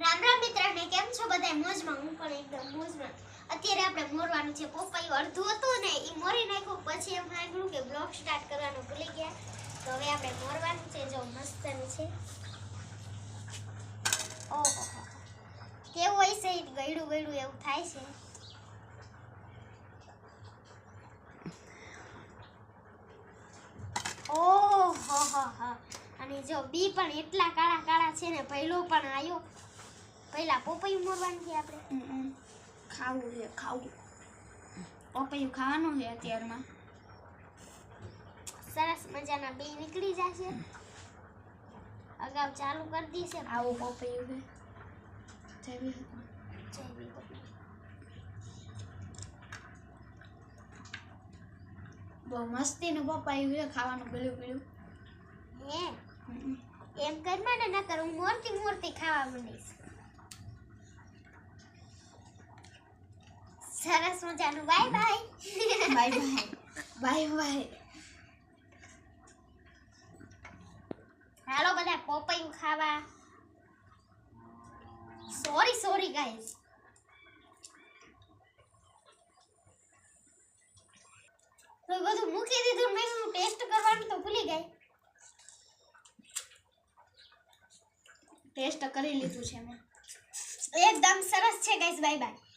રામ રામ મિત્રને, કેમ છો બધા? મોજમાં, હું પણ એકદમ મોજમાં. અત્યારે આપણે મોરવાનું છે પપ્પાયું અડધું હતું ને એ મોરી નાખ્યું. પછી એમ લાગ્યું કે બ્લોગ સ્ટાર્ટ કરવાનું ભૂલી ગયા. તો હવે આપણે મોરવાનું છે, જો મસ્તનું છે. ઓહો કેવું હોય છે? ગયડું ગયડું એવું થાય છે. ઓહો, હો અને જો બી પણ એટલા કાળા કાળા છે ને પહેલો પણ આવ્યો. પહેલા પોપૈયું મોરવાનું છે આપણે. ખાવું છે ખાવું. પપૈયું ખાવાનું છે અત્યારમાં. સરસ મજાના બે નીકળી જશે. અગાઉ ચાલુ કરી દીશે. આવું પપૈયું છે. જેવી બહુ મસ્તીનું પપૈયું છે ખાવાનું પેલું પેલું હે? એમ કરમાં ને નકર હું મોરતી મોરતી ખાવા માંડીશ. સરસ મજાનું. Bye bye. Bye bye. Bye bye. હાલો બધા પોપૈયું ખાવા. સોરી સોરી ગાઈઝ તો બધું મૂકી દીધું મેં હું ટેસ્ટ કરવાનું તો ભૂલી ગઈ. ટેસ્ટ કરી લીધું છે મેં. એકદમ સરસ છે ગાઈઝ બાય બાય.